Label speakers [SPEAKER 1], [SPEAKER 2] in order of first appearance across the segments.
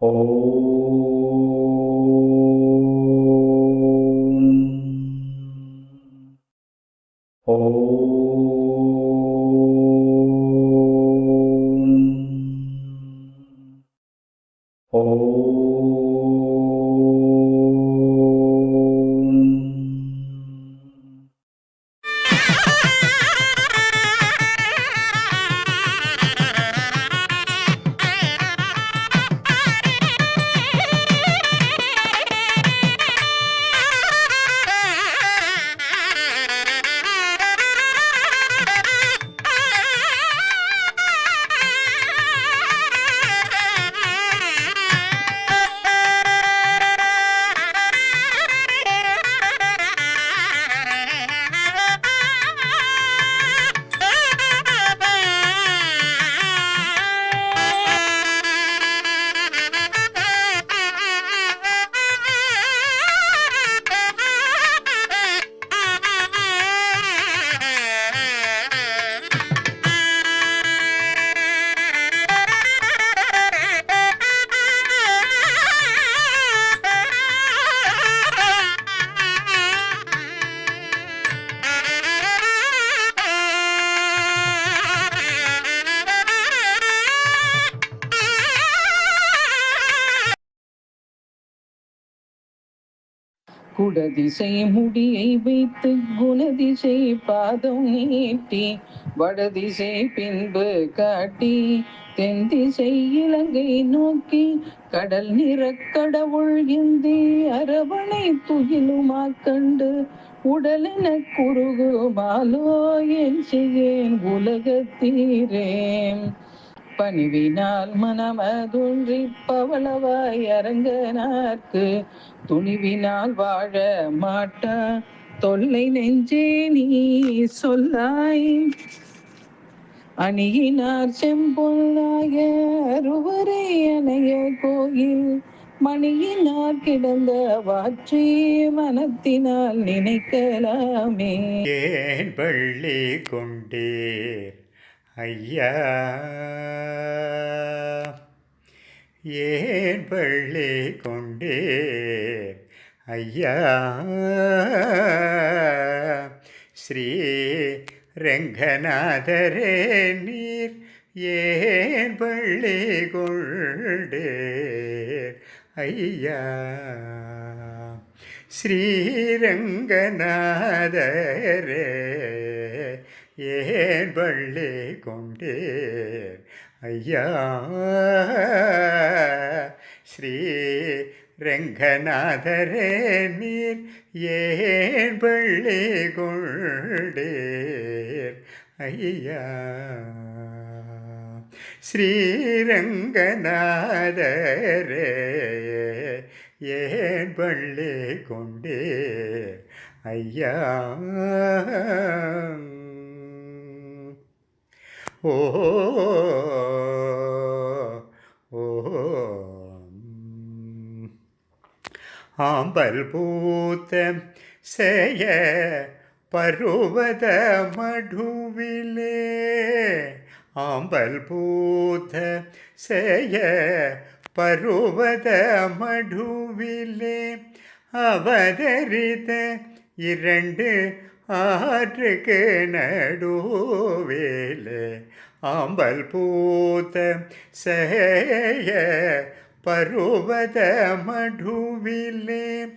[SPEAKER 1] Oh. குடதிசை முடியை வைத்து குணதிசை பாதம் நீட்டி வடதிசை பின்பு காட்டி தென் திசை இலங்கை நோக்கி கடல் நிற கடவுள் இந்தி அரவணை துயிலுமா கண்டு உடலென குறுகுமாலோ என் செய்யேன் உலகத்தீரேன் பணிவினால் மனமதுன்றி பவளவாய் அரங்கனார்க்கு துணிவினால் வாழ மாட்டா. தொல்லை நெஞ்சே நீ சொல்லாய். அணியினார் செம்பொல்லாய அருவரை அணைய கோயில். மணியினார் கிடந்த வாற்றி மனத்தினால் நினைக்கலாமே.
[SPEAKER 2] ஏன் பள்ளி கொண்டீர்? ஐயா. ஏன் பள்ளி கொண்டே? ஐயா ஸ்ரீ ரங்கநாதரே நீர் ஏன் பள்ளி கொண்டீர் ஐயா ஸ்ரீரங்கநாதரே ஏன் பள்ளி கொண்டீர் ஐயா ஸ்ரீ ரங்கநாதரே நீர் ஏன் பள்ளி கொண்டேர் ஐயா ஸ்ரீரங்கநாதரே ஏன் பள்ளி கொண்டீர் ஐயா ஓ ஆம்பல் பூத்த செய்ய பருவத மடுவிலே. ஆம்பல் பூத்த செய்ய பருவத மடுவிலே. அவதரித்த இரண்டு ஆற்றுக்கு நடுவேலே ஆம்பல் பூத்த செய்ய பருவத மடுவிலே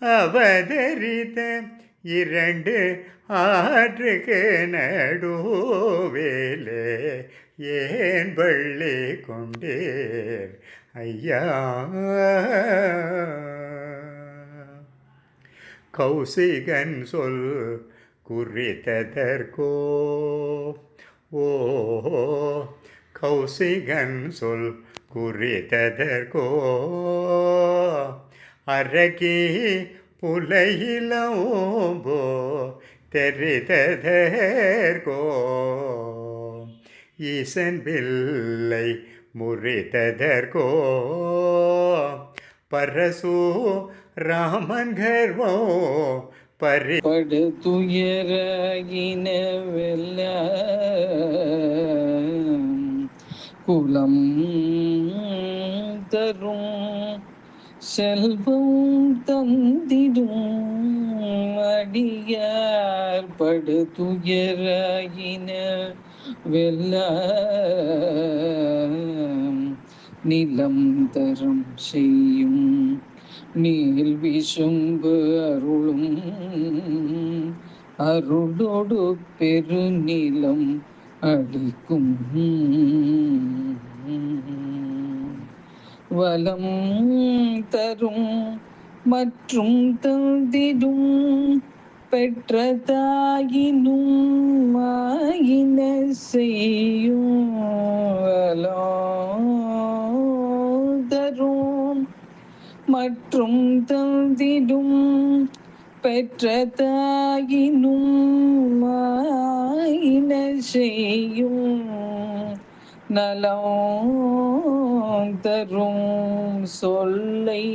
[SPEAKER 2] அவதரித்த இரண்டு ஆற்றுக்கு நடுவேலே ஏன் பள்ளி கொண்டேர்? ஐயா. கௌசிகன் சொல் குறித்ததற்கோ ஓ கௌசிகன் சொல் குறித்ததற்கோ அரகி புலையிலோம்போ தெரிததற்கோ? ஈசன் பிள்ளை முறித்ததற்கோ பரசு ராமன் கர்வோ பரி
[SPEAKER 1] படு துயராகினவெல்ல குலம் தரும் செல்வம் தந்திடும் அடியார். படு துயராயின வெல்ல நிலம் தரம் செய்யும் நீல் விசும்பு அருளும். அருளோடு பெருநிலம் அளிக்கும். வலம் தரும் மற்றும் தந்திடும். பெற்ற தாயினும் மற்றும் தந்திடும் பெற்ற தாயினும் ஆயின செய்யும் நலம் தரும் சொல்லை.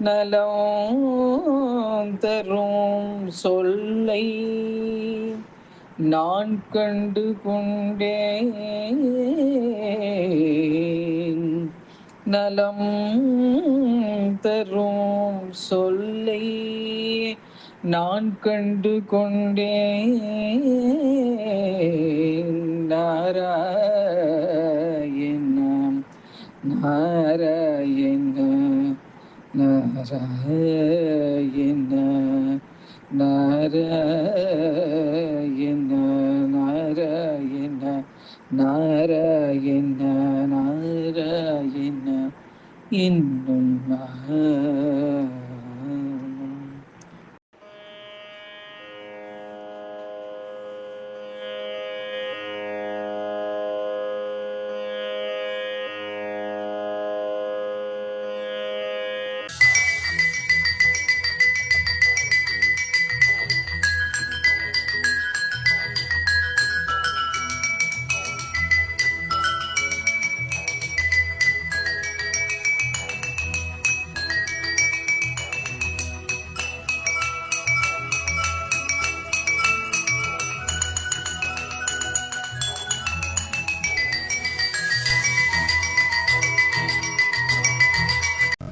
[SPEAKER 1] நலம் தரும் சொல்லை. நான் கண்டு கொண்டேன். நலம் தரும் சொல்லை நான் கண்டு கொண்டேன். நாராயண நாராயண நாராயண நாராயண. நாராயண நாராயண நாராயண இன்னும்